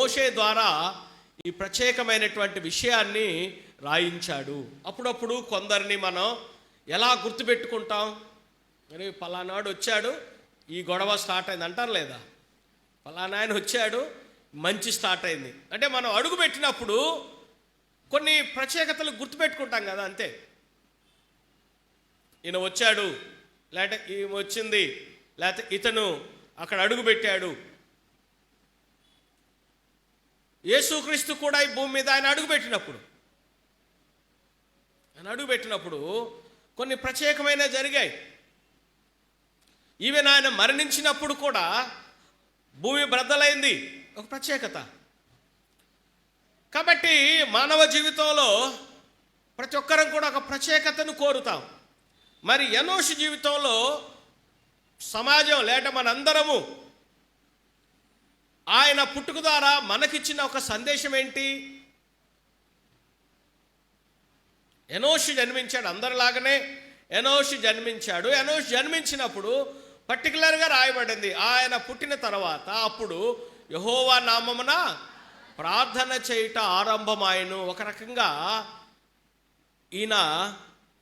మోషే ద్వారా ఈ ప్రత్యేకమైనటువంటి విషయాన్ని రాయించాడు. అప్పుడప్పుడు కొందరిని మనం ఎలా గుర్తుపెట్టుకుంటాం? మరి పలానాడు వచ్చాడు ఈ గొడవ స్టార్ట్ అయింది అంటారు లేదా? పలానా ఆయన వచ్చాడు మంచి స్టార్ట్ అయింది. అంటే మనం అడుగు పెట్టినప్పుడు కొన్ని ప్రత్యేకతలు గుర్తుపెట్టుకుంటాం కదా అంతే. ఈయన వచ్చాడు లేకపోతే ఈమె వచ్చింది లేకపోతే ఇతను అక్కడ అడుగు పెట్టాడు యేసుక్రీస్తు కూడా ఈ భూమి మీద ఆయన అడుగుపెట్టినప్పుడు ఆయన అడుగుపెట్టినప్పుడు కొన్ని ప్రత్యేకమైన జరిగాయి. ఈవెన్ ఆయన మరణించినప్పుడు కూడా భూమి బ్రద్దలైంది. ఒక ప్రత్యేకత. కాబట్టి మానవ జీవితంలో ప్రతి ఒక్కరం కూడా ఒక ప్రత్యేకతను కోరుతాం. మరి యనోషి జీవితంలో సమాజం లేట మనందరము ఆయన పుట్టుక ద్వారా మనకిచ్చిన ఒక సందేశం ఏంటి? ఎనోషి జన్మించాడు అందరిలాగానే. ఎనోషి జన్మించాడు. ఎనోషి జన్మించినప్పుడు పర్టికులర్గా రాయబడింది. ఆయన పుట్టిన తర్వాత అప్పుడు యహోవా నామమున ప్రార్థన చేయుట ఆరంభమాయను. ఒక రకంగా ఈయన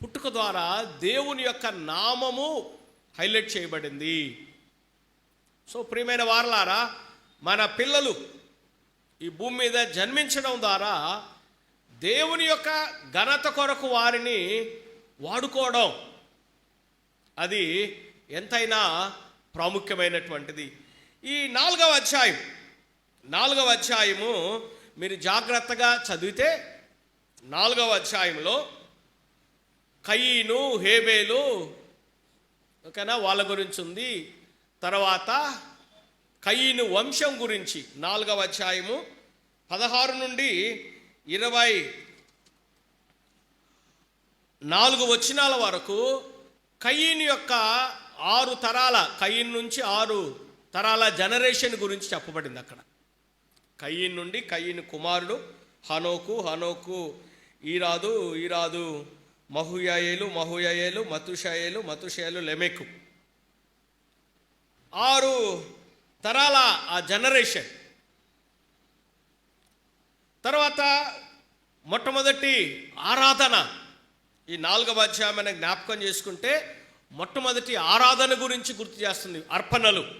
పుట్టుక ద్వారా దేవుని యొక్క నామము హైలైట్ చేయబడింది. సో ప్రియమైన వారలారా మన పిల్లలు ఈ భూమి మీద జన్మించడం ద్వారా దేవుని యొక్క ఘనత కొరకు వారిని వాడుకోవడం. అది ఎంతైనా ప్రాముఖ్యమైనటువంటిది. ఈ నాలుగవ అధ్యాయం నాలుగవ అధ్యాయము మీరు జాగ్రత్తగా చదివితే నాలుగవ అధ్యాయంలో కయీను హేబేలు ఓకేనా? వాళ్ళ గురించి ఉంది. తర్వాత కయీను వంశం గురించి నాలుగవ అధ్యాయము పదహారు నుండి ఇరవై నాలుగు వచనాల వరకు కయీన్ యొక్క ఆరు తరాల కయ్యిన్ నుంచి ఆరు తరాల జనరేషన్ గురించి చెప్పబడింది అక్కడ. కయ్యిన్ నుండి కయ్యిన్ కుమారుడు హనోకు హనోకు ఈరాదు ఈరాదు మహుయాయేలు మహుయాయేలు మతుషాయేలు మతుషాయేలు లెమెకు. ఆరు జనరేషన్ తర్వాత మొట్టమొదటి ఆరాధన. ఈ నాలుగవ అధ్యాయం జ్ఞాపకం చేసుకుంటే మొట్టమొదటి ఆరాధన గురించి గుర్తు చేస్తుంది. అర్పణలు.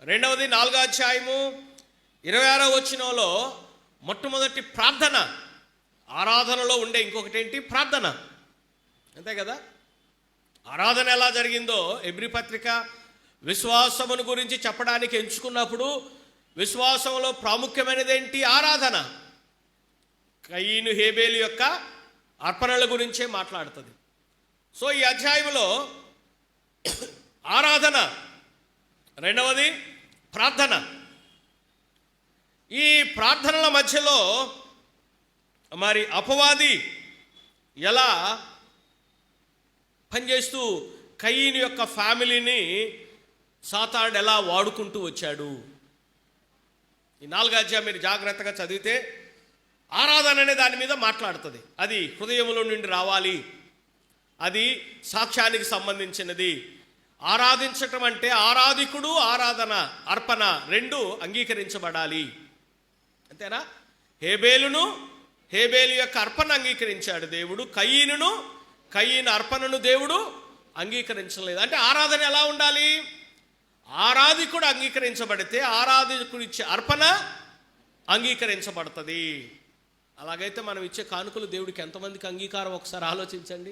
రెండవది నాలుగో అధ్యాయము ఇరవై ఆరో వచ్చినలో మొట్టమొదటి ప్రార్థన. ఆరాధనలో ఉండే ఇంకొకటి ఏంటి ప్రార్థన. అంతే కదా? ఆరాధన ఎలా జరిగిందో? ఎబ్రి పత్రిక విశ్వాసమును గురించి చెప్పడానికి ఎంచుకున్నప్పుడు విశ్వాసంలో ప్రాముఖ్యమైనది ఏంటి ఆరాధన. కయ్యను హేబేలు యొక్క అర్పణల గురించే మాట్లాడుతుంది. సో ఈ అధ్యాయంలో ఆరాధన. రెండవది ప్రార్థన. ఈ ప్రార్థనల మధ్యలో మరి అపవాది ఎలా పనిచేస్తూ కయ్యిని యొక్క ఫ్యామిలీని సాతాడు ఎలా వాడుకుంటూ వచ్చాడు? ఈ నాలుగు అధ్యాయం మీరు జాగ్రత్తగా చదివితే ఆరాధన అనే దాని మీద మాట్లాడుతుంది. అది హృదయంలో నుండి రావాలి. అది సాక్ష్యానికి సంబంధించినది. ఆరాధించటం అంటే ఆరాధికుడు ఆరాధన అర్పణ రెండు అంగీకరించబడాలి. అంతేనా? హేబేలును హేబేలు యొక్క అర్పణ అంగీకరించాడు దేవుడు. కయ్యను కయ్యను అర్పణను దేవుడు అంగీకరించలేదు. అంటే ఆరాధన ఎలా ఉండాలి? ఆరాధికుడు అంగీకరించబడితే ఆరాధికుడు ఇచ్చే అర్పణ అంగీకరించబడుతుంది. అలాగైతే మనం ఇచ్చే కానుకలు దేవుడికి ఎంతమందికి అంగీకారం ఒకసారి ఆలోచించండి.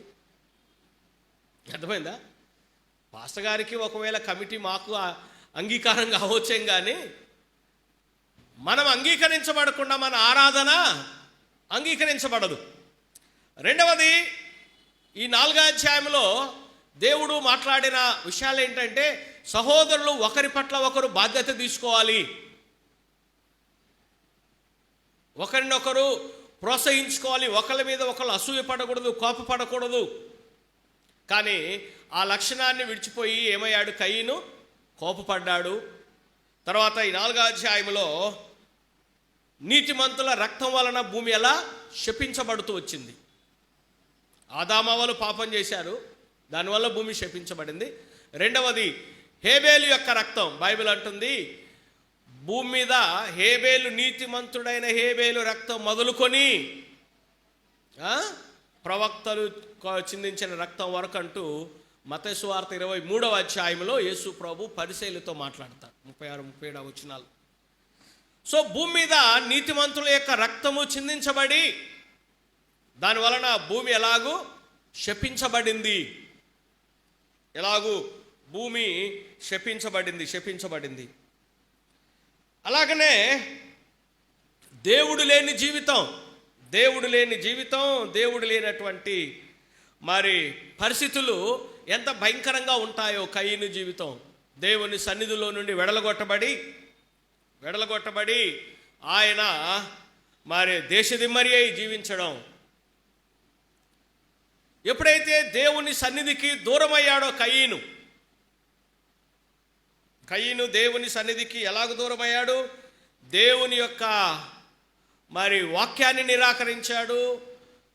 అర్థమైందా? పాస్టర్ గారికి ఒకవేళ కమిటీ మాకు అంగీకారం కావచ్చేం కానీ మనం అంగీకరించబడకుండా మన ఆరాధన అంగీకరించబడదు. రెండవది ఈ నాలుగో అధ్యాయంలో దేవుడు మాట్లాడిన విషయాలు ఏంటంటే సహోదరులు ఒకరి పట్ల ఒకరు బాధ్యత తీసుకోవాలి. ఒకరినొకరు ప్రోత్సహించుకోవాలి. ఒకరి మీద ఒకరు అసూయ పడకూడదు కోపపడకూడదు కానీ ఆ లక్షణాన్ని విడిచిపోయి ఏమయ్యాడు? కయ్యను కోపపడ్డాడు. తర్వాత ఈ నాలుగో అధ్యాయంలో నీతిమంతుల రక్తం వలన భూమి ఎలా శపించబడుతూ వచ్చింది. ఆదామవలు పాపం చేశారు. దానివల్ల భూమి శపించబడింది. రెండవది హేబేలు యొక్క రక్తం. బైబిల్ అంటుంది భూమి మీద హేబేలు నీతిమంతుడైన హేబేలు రక్తం మొదలుకొని ప్రవక్తలు చిందించిన రక్తం వరకు అంటూ మతేశ్వార్త ఇరవై మూడవ అధ్యాయంలో యేసు ప్రభు పరిశైలితో మాట్లాడతారు ముప్పై ఆరు ముప్పై ఏడవ వచ్చినాలు సో భూమి మీద నీతిమంతుల యొక్క రక్తము చిందించబడి దాని వలన భూమి ఎలాగూ శపించబడింది? ఎలాగూ భూమి శపించబడింది శపించబడింది. అలాగనే దేవుడు లేని జీవితం దేవుడు లేని జీవితం దేవుడు లేనటువంటి మరి పరిస్థితులు ఎంత భయంకరంగా ఉంటాయో కయ్యను జీవితం. దేవుని సన్నిధిలో నుండి వెడలగొట్టబడి వెడలగొట్టబడి ఆయన మరి దేశదిమ్మరి అయి జీవించడం. ఎప్పుడైతే దేవుని సన్నిధికి దూరమయ్యాడో కయ్యను కయ్యను దేవుని సన్నిధికి ఎలాగ దూరమయ్యాడు? దేవుని యొక్క మరి వాక్యాన్ని నిరాకరించాడు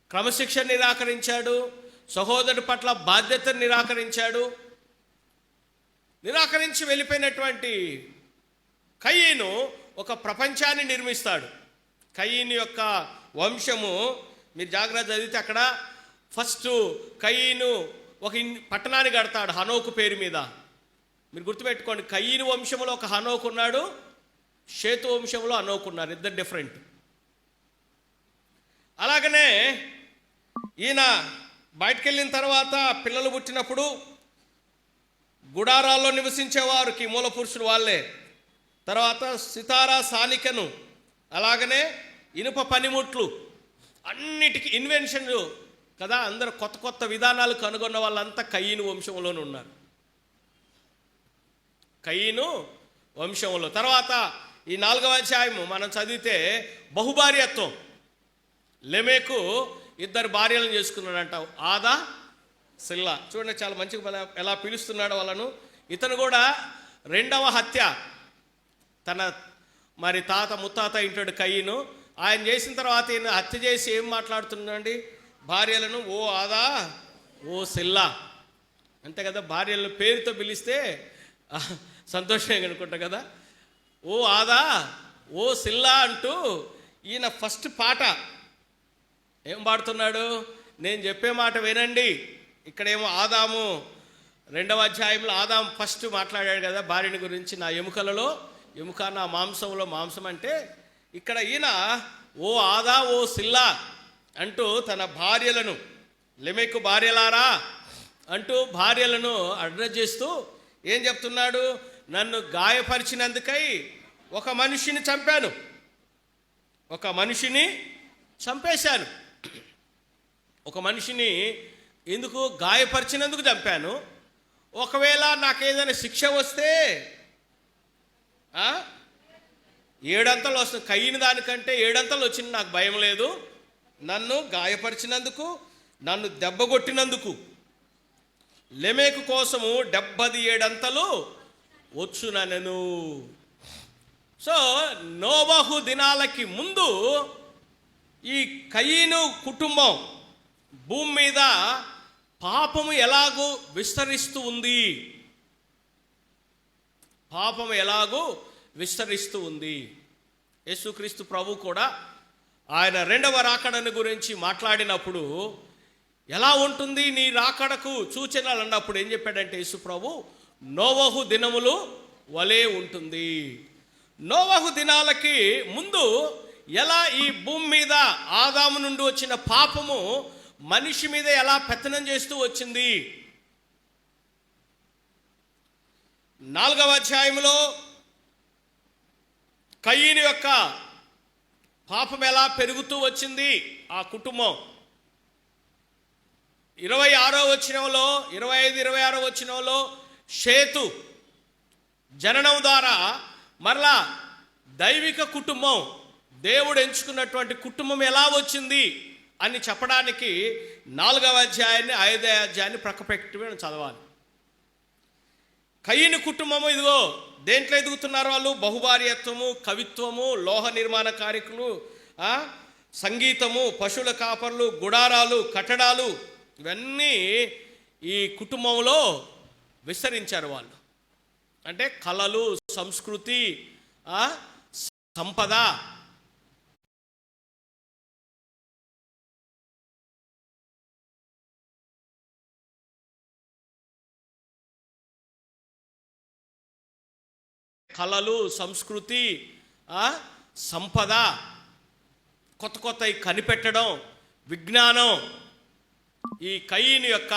క్రమశిక్షణ నిరాకరించాడు సహోదరుడి పట్ల బాధ్యతను నిరాకరించాడు. నిరాకరించి వెళ్ళిపోయినటువంటి కయ్యను ఒక ప్రపంచాన్ని నిర్మిస్తాడు. కయ్యని యొక్క వంశము మీరు జాగ్రత్త చదివితే అక్కడ ఫస్ట్ కయ్యను ఒక ఇన్- పట్టణాన్ని కడతాడు హనోకు పేరు మీద. మీరు గుర్తుపెట్టుకోండి కయ్యను వంశంలో ఒక హనోకు ఉన్నాడు షేతు వంశంలో హనోకు ఉన్నారు ఇద్దరు డిఫరెంట్ అలాగనే ఈయన బయటకు వెళ్ళిన తర్వాత పిల్లలు పుట్టినప్పుడు గుడారాల్లో నివసించేవారికి మూల పురుషులు వాళ్ళే. తర్వాత సితారా సానికను అలాగనే ఇనుప పనిముట్లు అన్నిటికీ ఇన్వెన్షన్లు కదా అందరు కొత్త కొత్త విధానాలు కనుగొన్న వాళ్ళంతా కయ్యను వంశంలోనే ఉన్నారు. కయ్యను వంశంలో. తర్వాత ఈ నాలుగవ అధ్యాయము మనం చదివితే బహుభార్యత్వం. లెమేకు ఇద్దరు భార్యలను చేసుకున్నాడంట ఆదా సిల్లా. చూడండి చాలా మంచిగా ఎలా- పిలుస్తున్నాడు వాళ్ళను. ఇతను కూడా రెండవ హత్య. తన మరి తాత ముత్తాత ఇంటాడు కయ్యను ఆయన చేసిన తర్వాత ఈయన హత్య చేసి ఏం మాట్లాడుతున్నాడండి? భార్యలను ఓ ఆదా ఓ సిల్లా. అంతే కదా భార్యలను పేరుతో పిలిస్తే సంతోషంగా అనుకుంటా కదా. ఓ ఆదా ఓ సిల్లా అంటూ ఈయన ఫస్ట్ పాట. ఏం పాడుతున్నాడు? నేను చెప్పే మాట వినండి. ఇక్కడేమో ఆదాము రెండవ అధ్యాయంలో ఆదాం ఫస్ట్ మాట్లాడాడు కదా భార్యని గురించి నా ఎముకలలో ఎముక నా మాంసంలో మాంసం అంటే ఇక్కడ ఈయన ఓ ఆదా ఓ సిల్లా అంటూ తన భార్యలను లెమెక్కు భార్యలారా? అంటూ భార్యలను అడ్రస్ చేస్తూ ఏం చెప్తున్నాడు? నన్ను గాయపరిచినందుకై ఒక మనిషిని చంపాను. ఒక మనిషిని చంపేశాను. ఒక మనిషిని ఎందుకు గాయపరిచినందుకు చంపాను? ఒకవేళ నాకు ఏదైనా శిక్ష వస్తే ఏడంతలు వస్తుంది. కయ్యిన దానికంటే ఏడంతలు వచ్చింది. నాకు భయం లేదు. నన్ను గాయపరిచినందుకు నన్ను దెబ్బ కొట్టినందుకు. లెమేకు కోసము డెబ్బది ఏడంతలు వచ్చునను సో నోబహు దినాలకి ముందు ఈ కయీను కుటుంబం భూమి మీద పాపము ఎలాగూ విస్తరిస్తూ ఉంది. పాపము ఎలాగూ విస్తరిస్తూ ఉంది. యేసుక్రీస్తు ప్రభు కూడా ఆయన రెండవ రాకడను గురించి మాట్లాడినప్పుడు ఎలా ఉంటుంది నీ రాకడకు సూచనలు? అన్నప్పుడు ఏం చెప్పాడంటే యేసుప్రభు నోవహు దినములు వలే ఉంటుంది. నోవహు దినాలకి ముందు ఎలా ఈ భూమి మీద ఆదాము నుండి వచ్చిన పాపము మనిషి మీద ఎలా పెత్తనం చేస్తూ వచ్చింది? నాలుగవ అధ్యాయంలో కయ్యని యొక్క పాపం ఎలా పెరుగుతూ వచ్చింది ఆ కుటుంబం? ఇరవై ఆరో వచ్చినంలో ఇరవై ఐదు ఇరవై ఆరో వచ్చినంలో షేతు జననం ద్వారా మరలా దైవిక కుటుంబం దేవుడు ఎంచుకున్నటువంటి కుటుంబం ఎలా వచ్చింది అని చెప్పడానికి నాలుగవ అధ్యాయాన్ని ఐదవ అధ్యాయాన్ని ప్రక్కపెట్టి మనం చదవాలి. కయ్యని కుటుంబము ఇదిగో దేంట్లో ఎదుగుతున్నారు వాళ్ళు? బహుభార్యత్వము కవిత్వము లోహ నిర్మాణ కార్యకులు సంగీతము పశువుల కాపర్లు గుడారాలు కట్టడాలు ఇవన్నీ ఈ కుటుంబంలో విస్తరించారు వాళ్ళు. అంటే కళలు సంస్కృతి సంపద కళలు సంస్కృతి సంపద కొత్త కొత్తవి కనిపెట్టడం విజ్ఞానం ఈ కయ్యని యొక్క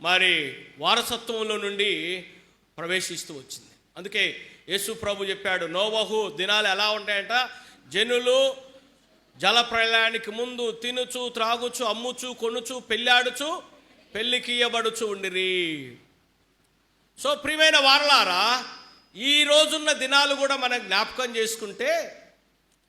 మరి వారసత్వంలో నుండి ప్రవేశిస్తూ వచ్చింది. అందుకే యేసు ప్రభు చెప్పాడు నోవహు దినాలు ఎలా ఉంటాయంట? జనులు జల ప్రళయానికి ముందు తినుచు త్రాగుచు అమ్ముచు కొనుచు పెళ్ళాడుచు పెళ్ళికి ఇయ్యబడుచు ఉండిరి. సో ప్రియమైన వారలారా ఈ రోజున్న దినాలు కూడా మనం జ్ఞాపకం చేసుకుంటే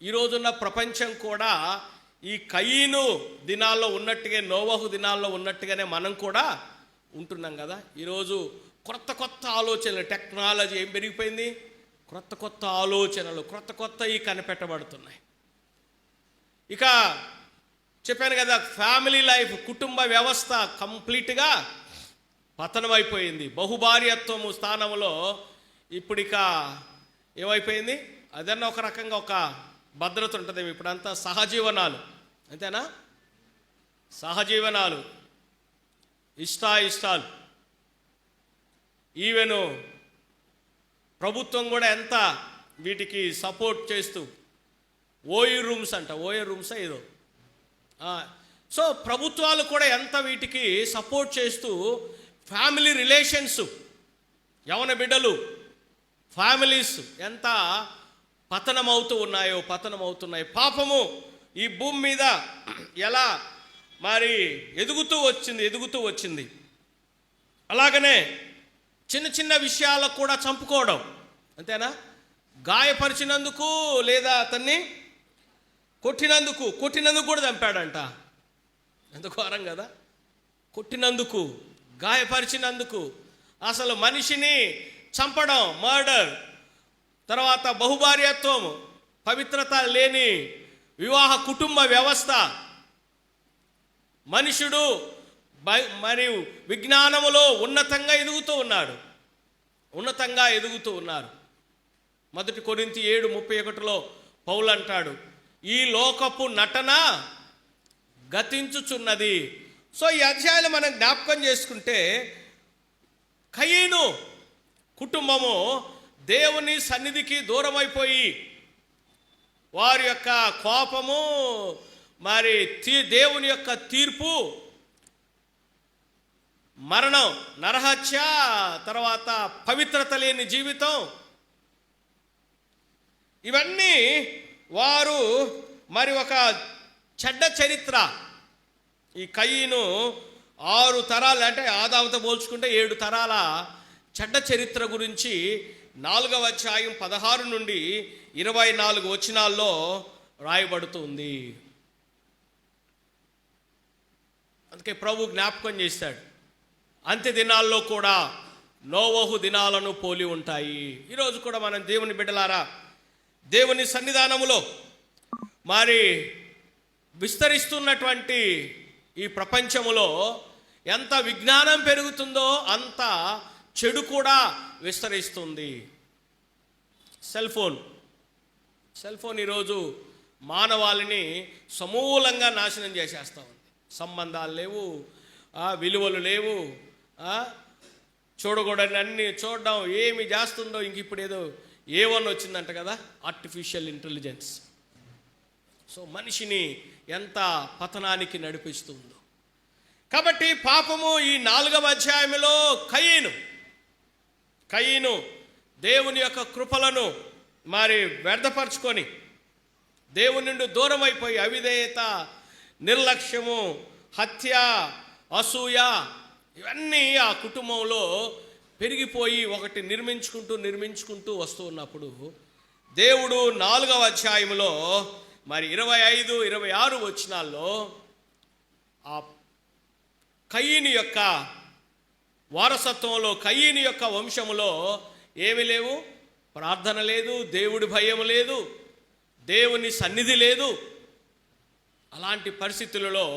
ఈ రోజున్న ప్రపంచం కూడా ఈ కయీను దినాల్లో ఉన్నట్టుగా నోవహు దినాల్లో ఉన్నట్టుగానే మనం కూడా ఉంటున్నాం కదా. ఈరోజు కొత్త కొత్త ఆలోచనలు టెక్నాలజీ ఏం పెరిగిపోయింది? క్రొత్త కొత్త ఆలోచనలు కొత్త కొత్తవి కనిపెట్టబడుతున్నాయి. ఇక చెప్పాను కదా ఫ్యామిలీ లైఫ్ కుటుంబ వ్యవస్థ కంప్లీట్గా పతనమైపోయింది. బహుభార్యత్వము స్థానంలో ఇప్పుడు ఇక ఏమైపోయింది? అదన్నా ఒక రకంగా ఒక భద్రత ఉంటుంది. ఇప్పుడంతా సహజీవనాలు. అంతేనా? సహజీవనాలు. ఇష్టాయిష్టాలు. ఈవెను ప్రభుత్వం కూడా ఎంత వీటికి సపోర్ట్ చేస్తూ ఓయి రూమ్స్ అంట. ఓయో రూమ్స్ ఏదో? సో ప్రభుత్వాలు కూడా ఎంత వీటికి సపోర్ట్ చేస్తూ ఫ్యామిలీ రిలేషన్స్ యవన బిడ్డలు ఫ్యామిలీస్ ఎంత పతనమవుతూ ఉన్నాయో పతనమవుతున్నాయి. పాపము ఈ భూమి మీద ఎలా మరి ఎదుగుతూ వచ్చింది ఎదుగుతూ వచ్చింది. అలాగనే చిన్న చిన్న విషయాలకు కూడా చంపుకోవడం. అంతేనా? గాయపరిచినందుకు లేదా అతన్ని కొట్టినందుకు కొట్టినందుకు కూడా చంపాడంట. ఎంత ఘోరం కదా? కొట్టినందుకు గాయపరిచినందుకు. అసలు మనిషిని చంపడం మర్డర్ తర్వాత బహుభార్యత్వం పవిత్రత లేని వివాహ కుటుంబ వ్యవస్థ. మనుషుడు బై- మరియు విజ్ఞానములో ఉన్నతంగా ఎదుగుతూ ఉన్నాడు. ఉన్నతంగా ఎదుగుతూ ఉన్నారు. మొదటి కొరింతి ఏడు ముప్పై ఒకటిలో పౌలు అంటాడు ఈ లోకపు నటన గతించుచున్నది. సో ఈ అధ్యాయులు మనం జ్ఞాపకం చేసుకుంటే కయ్యను కుటుంబము దేవుని సన్నిధికి దూరమైపోయి వారి యొక్క కోపము మరి తీ దేవుని యొక్క తీర్పు మరణం నరహత్య తర్వాత పవిత్రత లేని జీవితం ఇవన్నీ వారు మరి ఒక చెడ్డ చరిత్ర. ఈ కయ్యను ఆరు తరాలు అంటే ఆదాముతో పోల్చుకుంటే ఏడు తరాల చెడ్డ చరిత్ర గురించి నాలుగవ అధ్యాయం పదహారు నుండి ఇరవై నాలుగు వచనాల్లో రాయబడుతుంది. అందుకే ప్రభు జ్ఞాపకం చేశాడు. అంత్య దినాల్లో కూడా నోవహు దినాలను పోలి ఉంటాయి. ఈరోజు కూడా మనం దేవుని బిడ్డలారా దేవుని సన్నిధానములో మరి విస్తరిస్తున్నటువంటి ఈ ప్రపంచములో ఎంత విజ్ఞానం పెరుగుతుందో అంత చెడు కూడా విస్తరిస్తుంది. సెల్ ఫోన్ సెల్ ఫోన్ ఈరోజు మానవాళిని సమూలంగా నాశనం చేసేస్తూ ఉంది. సంబంధాలు లేవు విలువలు లేవు చూడకూడని అన్ని చూడడం ఏమి చేస్తుందో ఇంక ఇప్పుడు ఏదో ఏ వన్ వచ్చిందంట కదా ఆర్టిఫిషియల్ ఇంటెలిజెన్స్ సో మనిషిని ఎంత పతనానికి నడిపిస్తుందో. కాబట్టి పాపము ఈ నాలుగవ అధ్యాయంలో కయ్యను కయ్యను దేవుని యొక్క కృపలను మరి వ్యర్థపరచుకొని దేవుని నుండి దూరం అయిపోయి అవిధేయత నిర్లక్ష్యము హత్య అసూయ ఇవన్నీ ఆ కుటుంబంలో పెరిగిపోయి ఒకటి నిర్మించుకుంటూ నిర్మించుకుంటూ వస్తూ ఉన్నప్పుడు దేవుడు నాలుగవ అధ్యాయంలో మరి ఇరవై ఐదు ఇరవై ఆరు వచ్చినాల్లో ఆ కయ్యని యొక్క వారసత్వంలో కయ్యని యొక్క వంశములో ఏమి లేవు? ప్రార్థన లేదు దేవుడి భయం లేదు దేవుని సన్నిధి లేదు. అలాంటి పరిస్థితులలో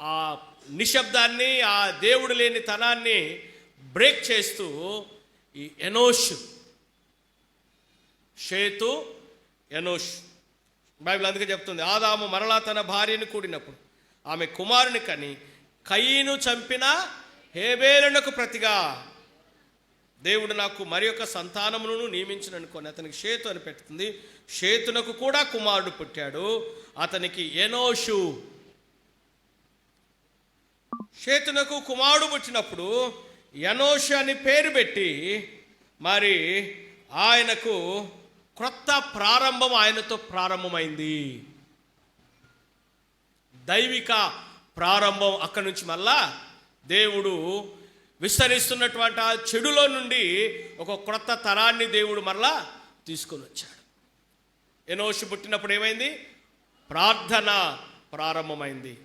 ఆ నిశ్శబ్దాన్ని ఆ దేవుడు లేని తనాన్ని బ్రేక్ చేస్తూ ఈ ఎనోష్ షేతు ఎనోష్. బైబిల్ అందుకే చెప్తుంది ఆదాము మరలా తన భార్యను కూడినప్పుడు ఆమె కుమారుని కని కయ్యను చంపిన హేబేలునకు ప్రతిగా దేవుడు నాకు మరి యొక్క సంతానమును నియమించిన అనుకోని అతనికి షేతు అని పెడుతుంది షేతునకు కూడా కుమారుడు పుట్టాడు. అతనికి ఎనోషు. షేతునకు కుమారుడు పుట్టినప్పుడు ఎనోషు అని పేరు పెట్టి మరి ఆయనకు క్రొత్త ప్రారంభం ఆయనతో ప్రారంభమైంది. దైవిక ప్రారంభం అక్కడి నుంచి మళ్ళా దేవుడు విస్తరిస్తున్నటువంటి ఆ చెడులో నుండి ఒక క్రొత్త తరాన్ని దేవుడు మరలా తీసుకొని వచ్చాడు. ఎనోషు పుట్టినప్పుడు ఏమైంది? ప్రార్థన ప్రారంభమైంది.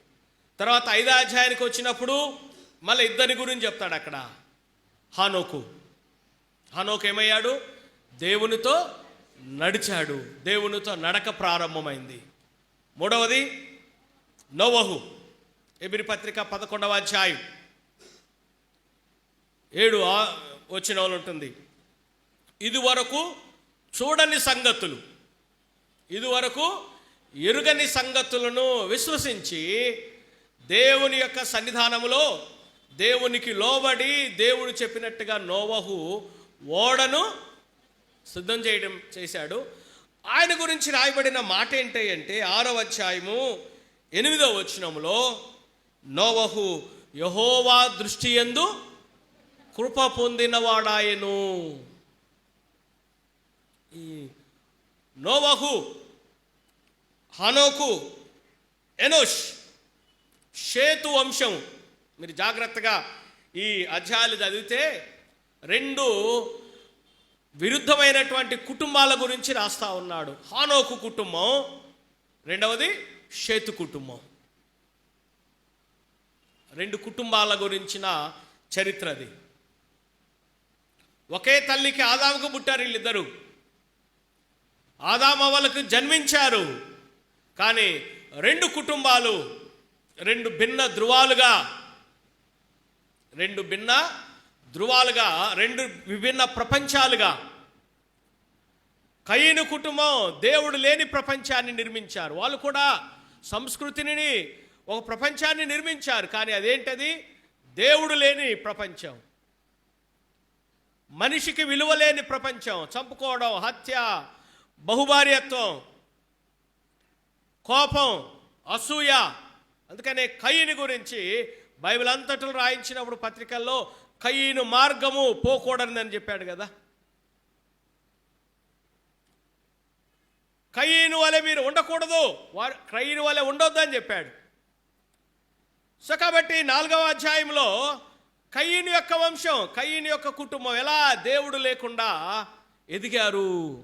తర్వాత ఐదో అధ్యాయానికి వచ్చినప్పుడు మళ్ళీ ఇద్దరి గురించి చెప్తాడు అక్కడ. హానోకు. హానోకు ఏమయ్యాడు? దేవునితో నడిచాడు. దేవునితో నడక ప్రారంభమైంది. మూడవది నోవహు. ఎబిరి పత్రిక పదకొండవ అధ్యాయం. ఏడు వచ్చిన వాళ్ళు ఉంటుంది. ఇదివరకు చూడని సంగతులు ఇదివరకు ఎరుగని సంగతులను విశ్వసించి దేవుని యొక్క సన్నిధానములో దేవునికి లోబడి దేవుడు చెప్పినట్టుగా నోవహు ఓడను సిద్ధం చేయడం చేశాడు. ఆయన గురించి రాయబడిన మాట ఏంటి అంటే ఆరో అధ్యాయము ఎనిమిదో వచనములో నోవహు యహోవా దృష్టి ఎందు కృప పొందినవాడాయను. ఈ నోవహు హనోకు ఎనోష్ షేతు వంశం. మీరు జాగ్రత్తగా ఈ అధ్యాయాలు చదివితే రెండు విరుద్ధమైనటువంటి కుటుంబాల గురించి రాస్తా ఉన్నాడు. హానోకు కుటుంబం రెండవది షేతు కుటుంబం. రెండు కుటుంబాల గురించిన చరిత్ర అది. ఒకే తల్లికి ఆదాముకు పుట్టారు వీళ్ళిద్దరు. ఆదామవలకు జన్మించారు. కానీ రెండు కుటుంబాలు రెండు భిన్న ధృవాలుగా రెండు భిన్న ధృవాలుగా రెండు విభిన్న ప్రపంచాలుగా. కయ్యను కుటుంబం దేవుడు లేని ప్రపంచాన్ని నిర్మించారు. వాళ్ళు కూడా సంస్కృతిని ఒక ప్రపంచాన్ని నిర్మించారు. కానీ అదేంటది? దేవుడు లేని ప్రపంచం. మనిషికి విలువలేని ప్రపంచం చంపుకోవడం హత్య బహుభార్యత్వం కోపం అసూయ. అందుకనే కయ్యని గురించి బైబిల్ అంతటిలో రాయించినప్పుడు పత్రికల్లో కయ్యను మార్గము పోకూడదని చెప్పాడు కదా. కయ్యను వలె మీరు ఉండకూడదు వారు కయ్యను వలె ఉండొద్దు అని చెప్పాడు. సో కాబట్టి నాలుగవ అధ్యాయంలో కయ్యని యొక్క వంశం కయ్యని యొక్క కుటుంబం ఎలా దేవుడు లేకుండా ఎదిగారు?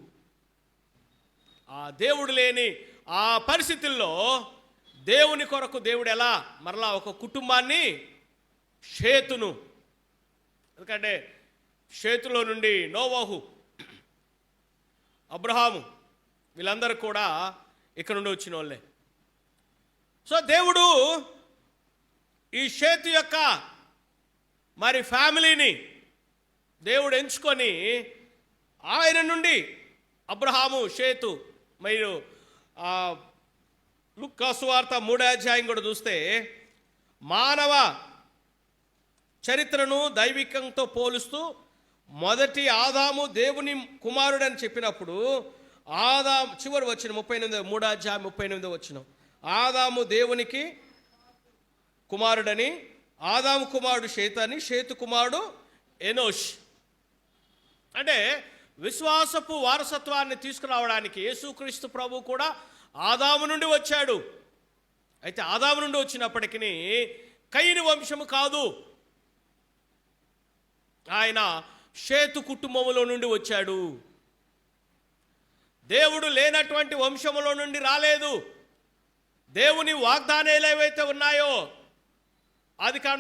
ఆ దేవుడు లేని ఆ పరిస్థితుల్లో దేవుని కొరకు దేవుడు ఎలా? మరలా ఒక కుటుంబాన్ని షేతును. ఎందుకంటే షేతులో నుండి నోవాహు అబ్రహాము వీళ్ళందరూ కూడా ఇక్కడ నుండి వచ్చిన వాళ్ళే. సో దేవుడు ఈ షేతు యొక్క మరి ఫ్యామిలీని దేవుడు ఎంచుకొని ఆయన నుండి అబ్రహాము షేతు మీరు ఆ, లుక్కాసు వార్త మూడో అధ్యాయం కూడా చూస్తే మానవ చరిత్రను దైవికంతో పోలుస్తూ మొదటి ఆదాము దేవుని కుమారుడు అని చెప్పినప్పుడు ఆదాం చివరి వచ్చిన ముప్పై ఎనిమిది మూడో అధ్యాయం ముప్పై ఎనిమిది వచ్చిన ఆదాము దేవునికి కుమారుడని ఆదాము కుమారుడు షేతని షేతు కుమారుడు ఎనోష్. అంటే విశ్వాసపు వారసత్వాన్ని తీసుకురావడానికి యేసుక్రీస్తు ప్రభు కూడా ఆదాము నుండి వచ్చాడు. అయితే ఆదాము నుండి వచ్చినప్పటికీ కయ్యని వంశము కాదు. ఆయన షేతు కుటుంబంలో నుండి వచ్చాడు. దేవుడు లేనటువంటి వంశములో నుండి రాలేదు. దేవుని వాగ్దానాలు ఏవైతే ఉన్నాయో అది కారణం